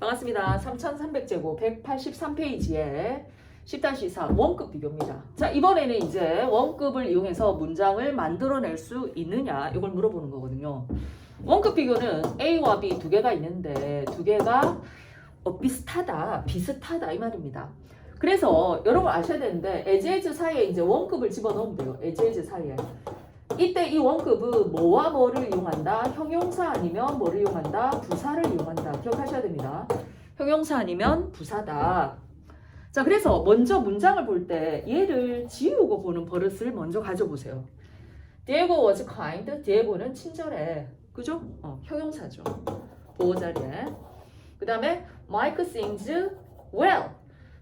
반갑습니다. 3300제곱 183페이지에 10-4 원급 비교입니다. 자, 이번에는 이제 원급을 이용해서 문장을 만들어낼 수 있느냐 이걸 물어보는 거거든요. 원급 비교는 A와 B 두 개가 있는데 두 개가 어, 비슷하다, 비슷하다 이 말입니다. 그래서 여러분 아셔야 되는데 에즈에즈 사이에 이제 원급을 집어넣으면 돼요. 에즈에즈 사이에. 이때 이 원급은 뭐와 뭐를 이용한다? 형용사 아니면 뭐를 이용한다? 부사를 이용한다. 기억하셔야 됩니다. 형용사 아니면 부사다. 자, 그래서 먼저 문장을 볼 때 얘를 지우고 보는 버릇을 먼저 가져보세요. Diego was kind. Diego는 친절해. 그죠? 어, 형용사죠. 보호 자리에. 그 다음에 Mike sings well.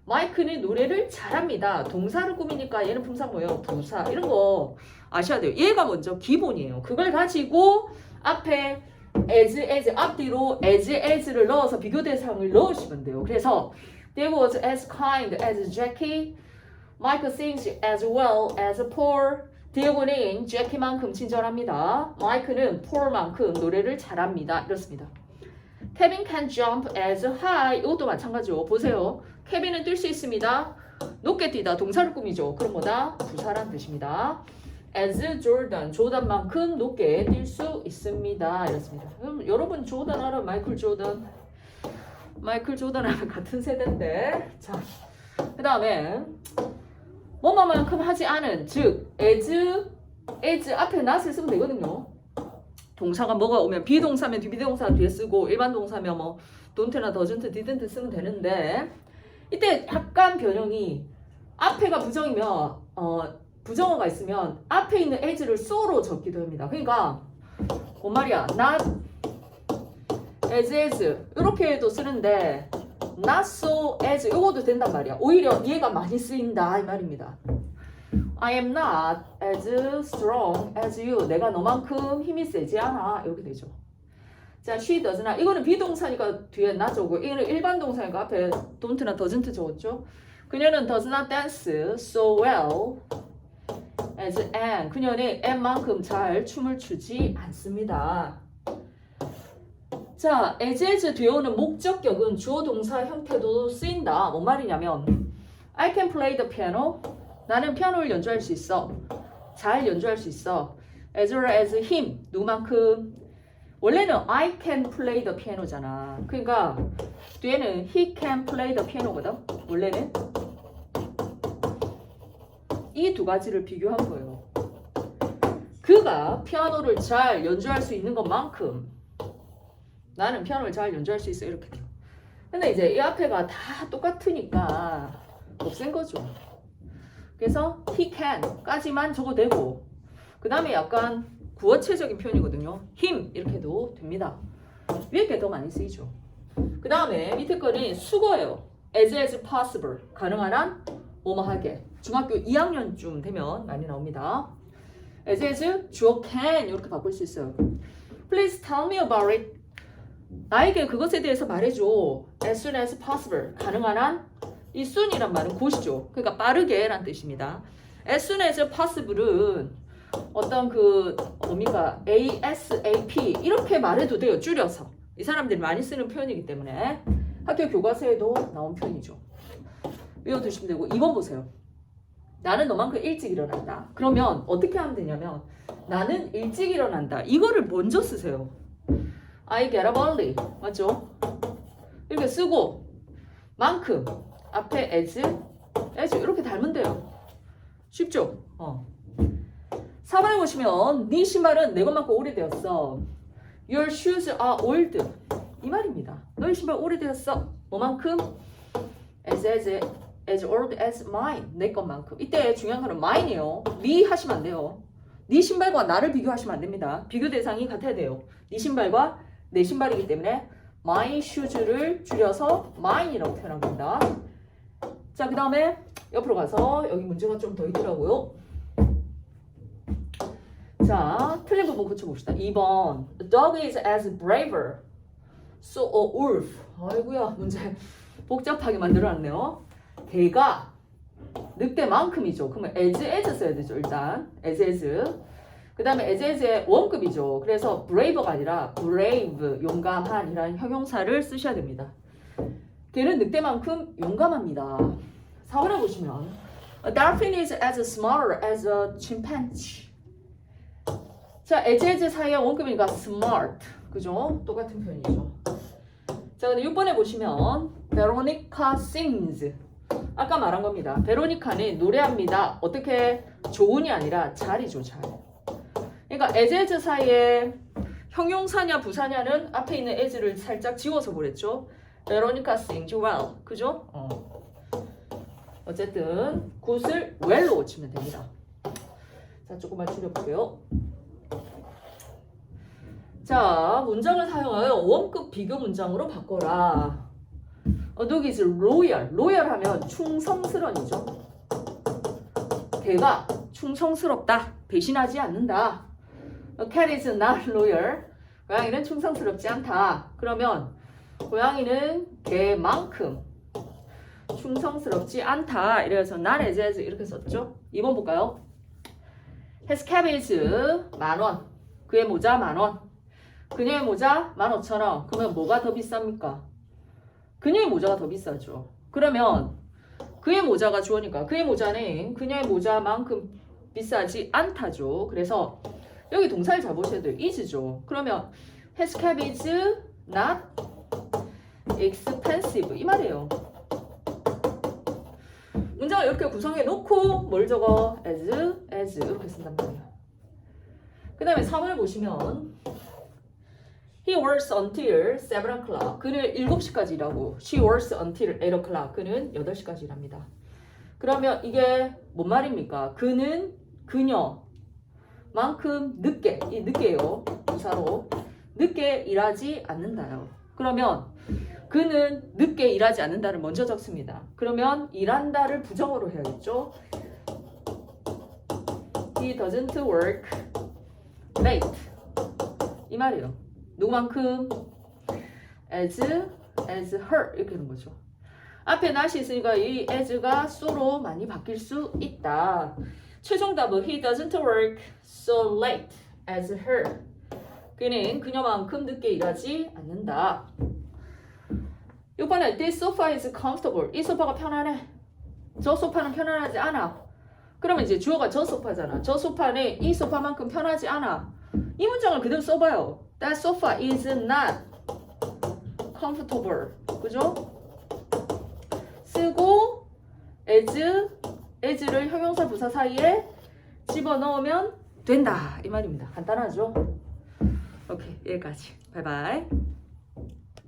마이크는 노래를 잘합니다. 동사를 꾸미니까 얘는 뭐예요? 부사. 이런 거 아셔야 돼요. 얘가 먼저 기본이에요. 그걸 가지고 앞에 as, as, 앞뒤로 as, as를 넣어서 비교 대상을 넣으시면 돼요. 그래서 They was as kind as Jackie. Mike sings as well as Paul. 디에고는 제키만큼 친절합니다. 마이크는 폴만큼 노래를 잘합니다. 이렇습니다. Kevin can jump as high. 이것도 마찬가지로 보세요. 케빈은 뛸 수 있습니다. 높게 뛰다 동사를 꾸미죠. 그럼 뭐다? 부사란 뜻입니다. As Jordan, 조던만큼 높게 뛸 수 있습니다. 이렇습니다. 그럼 여러분 조던 알아? 마이클 조던. 마이클 조던하고 같은 세대인데. 자, 그 다음에 뭐뭐만큼 하지 않은 즉 as, as 앞에 not을 쓰면 되거든요. 동사가 뭐가 오면 비동사면 비동사 뒤에 쓰고 일반 동사면 뭐 don't나 doesn't, didn't 쓰면 되는데 이때 약간 변형이 앞에가 부정이면 어 부정어가 있으면 앞에 있는 as를 so로 적기도 합니다. 그러니까 뭔 말이야? not as as 이렇게도 쓰는데 not so as 이것도 된단 말이야. 오히려 얘가 많이 쓰인다 이 말입니다. I am not as strong as you. 내가 너만큼 힘이 세지 않아. 이렇게 되죠. 자, she does not. 이거는 비동사니까 뒤에 not 적고 이거는 일반 동사니까 앞에 don't나 doesn't 적었죠. 그녀는 does not dance so well as Anne. 그녀는 Anne만큼 잘 춤을 추지 않습니다. 자, as as 뒤에 오는 목적격은 주어 동사 형태도 쓰인다. 뭔 말이냐면 I can play the piano. 나는 피아노를 연주할 수 있어. 잘 연주할 수 있어. As well as him. 누구만큼? 원래는 I can play the piano잖아. 그러니까 뒤에는 he can play the piano거든. 원래는 이 두 가지를 비교한 거예요. 그가 피아노를 잘 연주할 수 있는 것만큼 나는 피아노를 잘 연주할 수 있어 이렇게 돼요. 근데 이제 이 앞에가 다 똑같으니까 없앤 거죠. 그래서 he can까지만 적어도 되고 그 다음에 약간 구어체적인 표현이거든요. him 이렇게 해도 됩니다. 위에 게 더 많이 쓰이죠. 그 다음에 밑에 거는 수거예요. as as possible 가능한 한 뭐뭐하게 중학교 2학년쯤 되면 많이 나옵니다. as as 주어 can 이렇게 바꿀 수 있어요. Please tell me about it. 나에게 그것에 대해서 말해줘. as soon as possible 가능한 한 이 soon이란 말은 곧이죠. 그러니까 빠르게 란 뜻입니다. as soon as possible은 어떤 그 뭡니까 ASAP 이렇게 말해도 돼요. 줄여서 이 사람들이 많이 쓰는 표현이기 때문에 학교 교과서에도 나온 표현이죠. 외워두시면 되고 2번 보세요. 나는 너만큼 일찍 일어난다. 그러면 어떻게 하면 되냐면 나는 일찍 일어난다. 이거를 먼저 쓰세요. I get up early. 맞죠? 이렇게 쓰고 만큼 앞에 as, as 이렇게 달면 돼요. 쉽죠? 어. 4번에 보시면 네 신발은 내 것만큼 오래되었어. Your shoes are old. 이 말입니다. 너의 신발 오래되었어. 뭐만큼? As, as, as old as mine. 내 것만큼. 이때 중요한 거는 mine이에요. 네 하시면 안 돼요. 네 신발과 나를 비교하시면 안 됩니다. 비교 대상이 같아야 돼요. 네 신발과 내 신발이기 때문에 my shoes를 줄여서 mine이라고 표현한 겁니다. 자, 그 다음에 옆으로 가서 여기 문제가 좀 더 있더라고요. 자, 틀린 부분 고쳐봅시다. 2번. A dog is as braver. So a wolf. 아이고야, 문제 복잡하게 만들어놨네요. 개가 늑대만큼이죠. 그러면 as, as 써야 되죠, 일단. as, as. 그 다음에 as, as의 원급이죠. 그래서 brave가 아니라 brave, 용감한 이라는 형용사를 쓰셔야 됩니다. 걔는 늑대만큼 용감합니다. 4번에 보시면 A dolphin is as smart as a chimpanzee. 자, as as 사이의 원급이니까 smart. 그죠? 똑같은 표현이죠. 자, 근데 6번에 보시면 Veronica sings. 아까 말한 겁니다. 베로니카는 노래합니다. 어떻게 좋은이 아니라 잘이죠, 잘. 그러니까 as as 사이에 형용사냐 부사냐는 앞에 있는 as를 살짝 지워서 보랬죠. 베로니카 sings well. 그죠? 어. 어쨌든 굿을 well로 고치면 됩니다. 자, 조금만 줄여볼게요. 자, 문장을 사용하여 원급 비교 문장으로 바꿔라. 어둑이 is loyal. loyal 하면 충성스런이죠. 걔가 충성스럽다. 배신하지 않는다. Is not loyal. 고양이는 충성스럽지 않다. 그러면 고양이는 개만큼 충성스럽지 않다. 이래서 as as 이렇게 썼죠. 2번 볼까요? Is 만원. 그의 모자 만원. 그녀의 모자 15,000원. 그러면 뭐가 더 비쌉니까? 그녀의 모자가 더 비싸죠. 그러면 그의 모자가 주어니까 그의 모자는 그녀의 모자만큼 비싸지 않다죠. 그래서 여기 동사를 잡으셔야 돼요. is죠. 그러면 cap is not expensive 이 말이에요. 문장을 이렇게 구성해 놓고 뭘 적어? as, as 이렇게 쓴단 말이에요. 그 다음에 3을 보시면 He works until 7 o'clock. 그는 7시까지 일하고 She works until 8 o'clock. 그는 8시까지 일합니다. 그러면 이게 뭔 말입니까? 그는 그녀만큼 늦게, 이 늦게요. 부사로 늦게 일하지 않는다요. 그러면 그는 늦게 일하지 않는다를 먼저 적습니다. 그러면 일한다를 부정어로 해야겠죠. He doesn't work late. 이 말이에요. 누구만큼? as, as her 이렇게 되는 거죠. 앞에 not이 있으니까 이 as가 so로 많이 바뀔 수 있다. 최종 답은 he doesn't work so late as her. 그는 그녀만큼 늦게 일하지 않는다. 6번에 this sofa is comfortable. 이 소파가 편안해. 저 소파는 편안하지 않아. 그러면 이제 주어가 저 소파잖아. 저 소파는 이 소파만큼 편하지 않아. 이 문장을 그대로 써봐요. That sofa is not comfortable. 그죠? 쓰고 as, as를 형용사 부사 사이에 집어넣으면 된다. 이 말입니다. 간단하죠? 오케이, 여기까지. 바이바이.